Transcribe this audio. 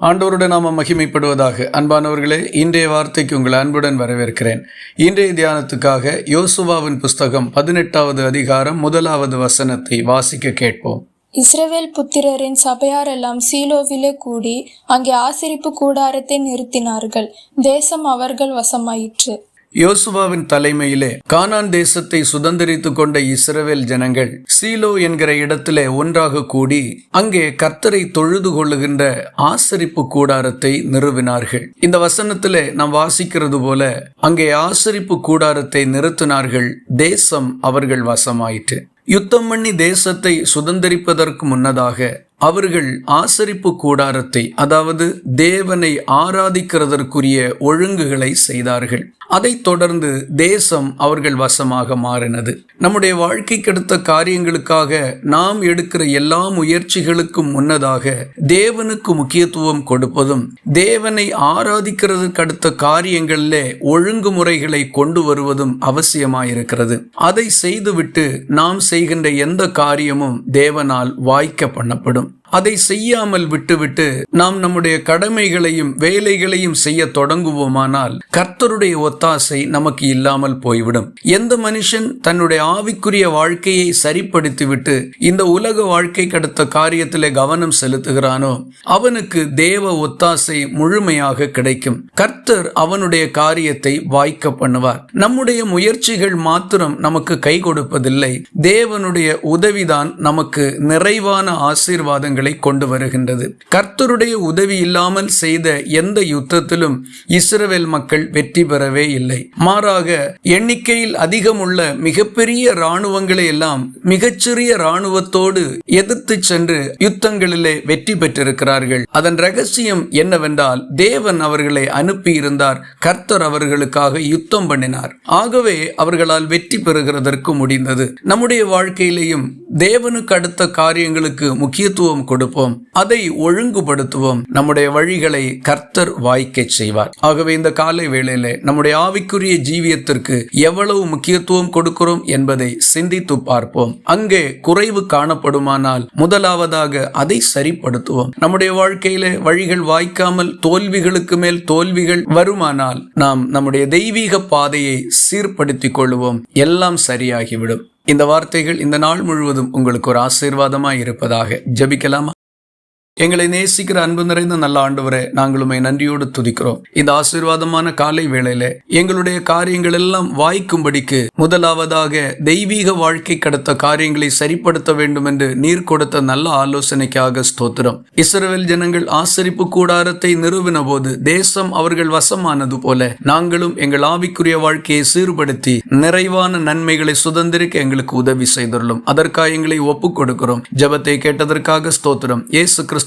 ஆண்டவருடன் நாம மகிமைப்படுவதாக. அன்பானவர்களே இன்றைய வார்த்தைக்கு உங்கள் அன்புடன் வரவேற்கிறேன். இன்றைய தியானத்துக்காக யோசுவாவின் புஸ்தகம் பதினெட்டாவது அதிகாரம் முதலாவது வசனத்தை வாசிக்க கேட்போம். இஸ்ரவேல் புத்திரரின் சபையாரெல்லாம் சீலோவிலே கூடி அங்கே ஆசிரிப்பு கூடாரத்தை நிறுத்தினார்கள். தேசம் அவர்கள் வசமாயிற்று. யோசுவாவின் தலைமையிலே கானான் தேசத்தை சுதந்திரித்து கொண்ட இஸ்ரவேல் ஜனங்கள் சீலோ என்கிற இடத்திலே ஒன்றாக கூடி அங்கே கர்த்தரை தொழுது கொள்ளுகின்ற ஆசரிப்பு கூடாரத்தை நிறுவினார்கள். இந்த வசனத்திலே நாம் வாசிக்கிறது போல அங்கே ஆசரிப்பு கூடாரத்தை நிறுத்தினார்கள். தேசம் அவர்கள் வசமாயிற்று. யுத்தம் பண்ணி தேசத்தை சுதந்திரிப்பதற்கு முன்னதாக அவர்கள் ஆசரிப்பு கூடாரத்தை அதாவது தேவனை ஆராதிக்கிறதற்குரிய ஒழுங்குகளை செய்தார்கள். அதைத் தொடர்ந்து தேசம் அவர்கள் வசமாக மாறினது. நம்முடைய வாழ்க்கைக்கு அடுத்த காரியங்களுக்காக நாம் எடுக்கிற எல்லா முயற்சிகளுக்கும் முன்னதாக தேவனுக்கு முக்கியத்துவம் கொடுப்பதும் தேவனை ஆராதிக்கிறதுக்கு அடுத்த காரியங்களிலே ஒழுங்குமுறைகளை கொண்டு வருவதும் அவசியமாயிருக்கிறது. அதை செய்துவிட்டு நாம் செய்கின்ற எந்த காரியமும் தேவனால் வாய்க்க பண்ணப்படும் அதை செய்யாமல் விட்டுவிட்டு நாம் நம்முடைய கடமைகளையும் வேலைகளையும் செய்ய தொடங்குவோமானால் கர்த்தருடைய ஒத்தாசை நமக்கு இல்லாமல் போய்விடும். எந்த மனுஷன் தன்னுடைய ஆவிக்குரிய வாழ்க்கையை சரிப்படுத்திவிட்டு இந்த உலக வாழ்க்கை கடத்த காரியத்திலே கவனம் செலுத்துகிறானோ அவனுக்கு தேவ ஒத்தாசை முழுமையாக கிடைக்கும். கர்த்தர் அவனுடைய காரியத்தை வாய்க்க பண்ணுவார். நம்முடைய முயற்சிகள் மாத்திரம் நமக்கு கை கொடுப்பதில்லை. தேவனுடைய உதவிதான் நமக்கு நிறைவான ஆசீர்வாதங்களை கொண்டு வருகின்றது. கர்த்தருடைய உதவி இல்லாமல் செய்த எந்த யுத்தத்திலும் இஸ்ரவேல் மக்கள் வெற்றி பெறவே இல்லை. மாறாக எண்ணிக்கையில் அதிகம் உள்ள மிகப்பெரிய இராணுவங்களை எல்லாம் மிகச்சிறிய இராணுவத்தோடு எதிர்த்து சென்று யுத்தங்களிலே வெற்றி பெற்றிருக்கிறார்கள். அதன் ரகசியம் என்னவென்றால் தேவன் அவர்களை அனுப்பியிருந்தார். கர்த்தர் அவர்களுக்காக யுத்தம் பண்ணினார். ஆகவே அவர்களால் வெற்றி பெறுகிறதற்கு முடிந்தது. நம்முடைய வாழ்க்கையிலேயும் தேவனுக்கு அடுத்த காரியங்களுக்கு முக்கியத்துவம் கொடுப்போம். அதை ஒழுங்குபடுத்துவோம். நம்முடைய வழிகளை கர்த்தர் வாய்க்க செய்வார். ஆகவே இந்த காலை வேளையில நம்முடைய ஆவிக்குரிய ஜீவியத்திற்கு எவ்வளவு முக்கியத்துவம் கொடுக்கிறோம் என்பதை சிந்தித்து பார்ப்போம். அங்கே குறைவு காணப்படுமானால் முதலாவதாக அதை சரிப்படுத்துவோம். நம்முடைய வாழ்க்கையில வழிகள் வாய்க்காமல் தோல்விகளுக்கு மேல் தோல்விகள் வருமானால் நாம் நம்முடைய தெய்வீக பாதையை சீர்படுத்திக் கொள்வோம். எல்லாம் சரியாகிவிடும். இந்த வார்த்தைகள் இந்த நாள் முழுவதும் உங்களுக்கு ஒரு ஆசீர்வாதமாய் இருப்பதாக ஜபிக்கலாமா? எங்களை நேசிக்கிற அன்பு நிறைந்த நல்ல ஆண்டவரே நாங்களுமே நன்றியோடு துதிக்கிறோம். இந்த ஆசீர்வாதமான காலை வேளையில எங்களுடைய காரியங்கள் எல்லாம் வாய்க்கும்படிக்கு முதலாவதாக தெய்வீக வாழ்க்கை கடத்த காரியங்களை சரிப்படுத்த வேண்டும் என்று நீர் கொடுத்த நல்ல ஆலோசனைக்காக ஸ்தோத்திரம். இஸ்ரவேல் ஜனங்கள் ஆசரிப்பு கூடாரத்தை நிறுவின போது தேசம் அவர்கள் வசமானது போல நாங்களும் எங்கள் ஆவிக்குரிய வாழ்க்கையை சீர்படுத்தி நிறைவான நன்மைகளை சுதந்திரிக்க எங்களுக்கு உதவி செய்துள்ளோம். அதற்காக எங்களை ஒப்புக் கொடுக்கிறோம் ஜபத்தை கேட்டதற்காக ஸ்தோத்திரம். இயேசு கிறிஸ்து